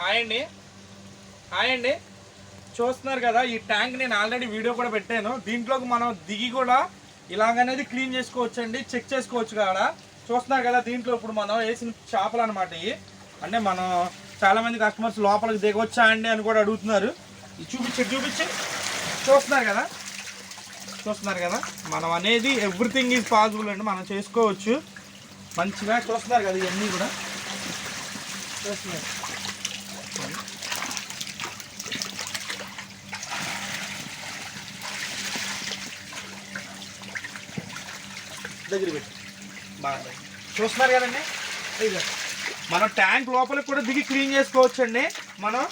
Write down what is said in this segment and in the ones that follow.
Hi అండి. Hi అండి. చూస్తున్నారు కదా ఈ ట్యాంక్ నేను ఆల్రెడీ వీడియో కూడా పెట్టాను. దీంట్లోకి మనం దిగి కూడా ఇలాగనేది క్లీన్ చేసుకోవచ్చు అండి చెక్ చేసుకోవచ్చు కదా. చూస్తున్నారు కదా దీంట్లో ఇప్పుడు మనం వేసిన చేపలు అనమాట ఇవి. అంటే మనం చాలామంది కస్టమర్స్ లోపలికి దిగవచ్చా అండి అని కూడా అడుగుతున్నారు. ఇది చూపించి చూపించి. చూస్తున్నారు కదా. చూస్తున్నారు కదా మనం అనేది ఎవ్రీథింగ్ ఈజ్ పాసిబుల్ అండి. మనం చేసుకోవచ్చు. మంచిగా చూస్తున్నారు కదా ఇవన్నీ కూడా. చూస్తున్నారు. దగ్గర పెట్టి. బాగా చూస్తున్నారు కదండి? ఇదిగో. మనం ట్యాంక్ లోపలికి కూడా దిగి క్లీన్ చేసుకోవచ్చండి. మనం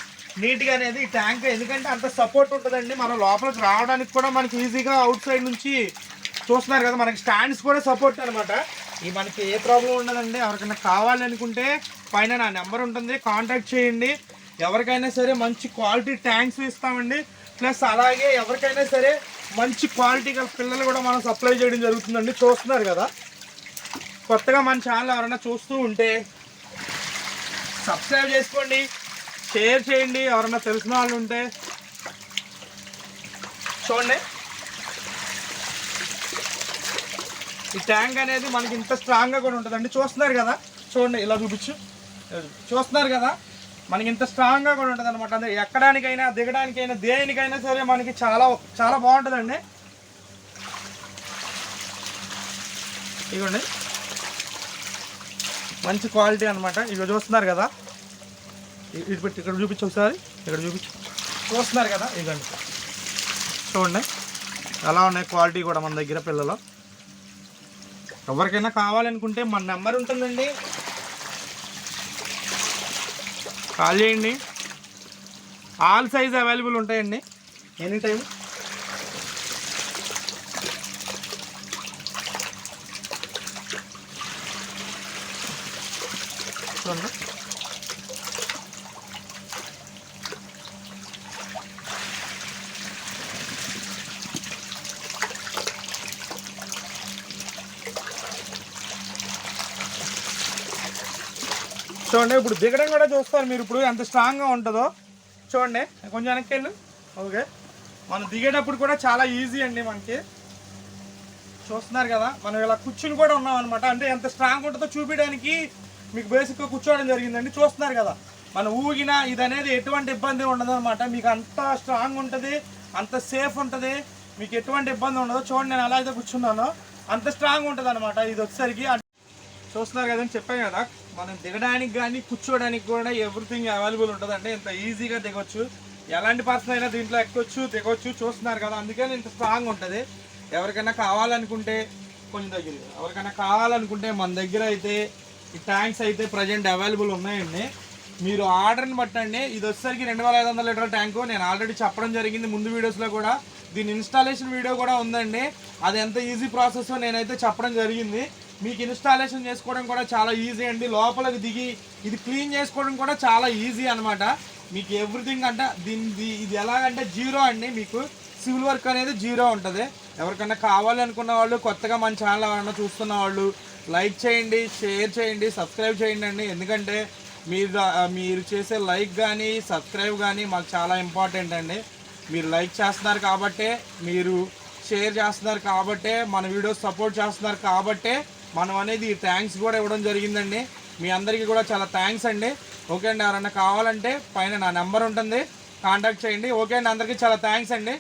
నీట్గా అనేది ఈ ట్యాంక్ ఎందుకంటే అంత సపోర్ట్ ఉంటుందండి. మనం లోపలికి రావడానికి కూడా మనకి ఈజీగా అవుట్ సైడ్ నుంచి చూస్తున్నారు కదా మనకి స్టాండ్స్ కూడా సపోర్ట్ అనమాట ఈ మనకి ఏ ప్రాబ్లం ఉండదండి. ఎవరికైనా కావాలి అనుకుంటే పైన నా నెంబర్ ఉంటుంది కాంటాక్ట్ చేయండి. ఎవరికైనా సరే మంచి క్వాలిటీ ట్యాంక్స్ ఇస్తామండి. ప్లస్ అలాగే ఎవరికైనా సరే మంచి క్వాలిటీ గల పిల్లలు కూడా మనం సప్లై చేయడం జరుగుతుందండి. చూస్తున్నారు కదా? కొత్తగా మన ఛానల్ ఎవరైనా చూస్తూ ఉంటే సబ్స్క్రైబ్ చేసుకోండి షేర్ చేయండి. ఎవరైనా తెలిసిన వాళ్ళు ఉంటే చూడండి. ఈ ట్యాంక్ అనేది మనకి ఇంత స్ట్రాంగ్గా కూడా ఉంటుందండి. చూస్తున్నారు కదా? చూడండి ఇలా చూపించు. చూస్తున్నారు కదా? మనకి ఇంత స్ట్రాంగ్గా కూడా ఉంటుంది అనమాట అంటే ఎక్కడానికైనా దిగడానికైనా దేనికైనా సరే మనకి చాలా చాలా బాగుంటుందండి. ఇదిగోండి మంచి క్వాలిటీ అనమాట ఇక చూస్తున్నారు కదా? ఇటు పెట్టి ఇక్కడ చూపించు ఒకసారి. ఇక్కడ చూపించు. చూస్తున్నారు కదా? ఇదండి చూడండి. ఎలా ఉన్నాయి క్వాలిటీ కూడా మన దగ్గర పిల్లలు. ఎవరికైనా కావాలనుకుంటే మన నెంబర్ ఉంటుందండి. కాల్ చేయండి ఆల్ సైజ్ అవైలబుల్ ఉంటాయండి. ఎనీ టైం చూడండి. చూడండి ఇప్పుడు దిగడం కూడా చూస్తారు మీరు. ఇప్పుడు ఎంత స్ట్రాంగ్గా ఉంటుందో. చూడండి కొంచెం వెనక్కి వెళ్ళు. ఓకే. మనం దిగేటప్పుడు కూడా చాలా ఈజీ అండి మనకి. చూస్తున్నారు కదా మనం ఇలా కూర్చుని కూడా ఉన్నాం అనమాట అంటే ఎంత స్ట్రాంగ్ ఉంటుందో చూపించడానికి మీకు బేసిక్గా కూర్చోవడం జరిగిందండి. చూస్తున్నారు కదా మనం ఊగినా ఇది అనేది ఎటువంటి ఇబ్బంది ఉండదు అనమాట మీకు అంత స్ట్రాంగ్ ఉంటుంది అంత సేఫ్ ఉంటుంది మీకు ఎటువంటి ఇబ్బంది ఉండదు. చూడండి నేను ఎలా అయితే కూర్చున్నానో. అంత స్ట్రాంగ్ ఉంటుంది అనమాట ఇది వచ్చేసరికి చూస్తున్నారు కదండి చెప్పాను కదా. మనం దిగడానికి కానీ కూర్చోడానికి కూడా ఎవ్రీథింగ్ అవైలబుల్ ఉంటుంది అంటే ఇంత ఈజీగా దిగొచ్చు. ఎలాంటి పర్సన్ అయినా దీంట్లో ఎక్కొచ్చు దిగొచ్చు చూస్తున్నారు కదా. అందుకని ఇంత స్ట్రాంగ్ ఉంటుంది. ఎవరికైనా కావాలనుకుంటే కొంచెం దగ్గర ఎవరికైనా కావాలనుకుంటే మన దగ్గర అయితే ఈ ట్యాంక్స్ అయితే ప్రజెంట్ అవైలబుల్ ఉన్నాయండి. మీరు ఆర్డర్ని బట్టండి. ఇది వచ్చేసరికి రెండు వేల ఐదు వందల లీటర్ల ట్యాంకు నేను ఆల్రెడీ చెప్పడం జరిగింది ముందు వీడియోస్లో కూడా. దీని ఇన్స్టాలేషన్ వీడియో కూడా ఉందండి. అది ఎంత ఈజీ ప్రాసెస్ నేనైతే చెప్పడం జరిగింది. మీకు ఇన్స్టాలేషన్ చేసుకోవడం కూడా చాలా ఈజీ అండి. లోపలికి దిగి ఇది క్లీన్ చేసుకోవడం కూడా చాలా ఈజీ అన్నమాట. మీకు ఎవ్రీథింగ్ అంటే దీని ఇది ఎలాగంటే జీరో అండి. మీకు సివిల్ వర్క్ అనేది జీరో ఉంటుంది. ఎవరికైనా కావాలి అనుకున్న వాళ్ళు కొత్తగా మన ఛానల్ ఎవరైనా చూస్తున్న వాళ్ళు లైక్ చేయండి షేర్ చేయండి సబ్స్క్రైబ్ చేయండి అండి. ఎందుకంటే మీరు మీరు చేసే లైక్ కానీ సబ్స్క్రైబ్ కానీ మాకు చాలా ఇంపార్టెంట్ అండి. మీరు లైక్ చేస్తున్నారు కాబట్టే మీరు షేర్ చేస్తున్నారు కాబట్టే మన వీడియోస్ సపోర్ట్ చేస్తున్నారు కాబట్టే మనం అనేది థ్యాంక్స్ కూడా ఇవ్వడం జరిగిందండి. మీ అందరికీ కూడా చాలా థ్యాంక్స్ అండి. ఓకే అండి ఎవరన్నా కావాలంటే పైన నా నెంబర్ ఉంటుంది. కాంటాక్ట్ చేయండి. ఓకే అండి అందరికీ చాలా థ్యాంక్స్ అండి.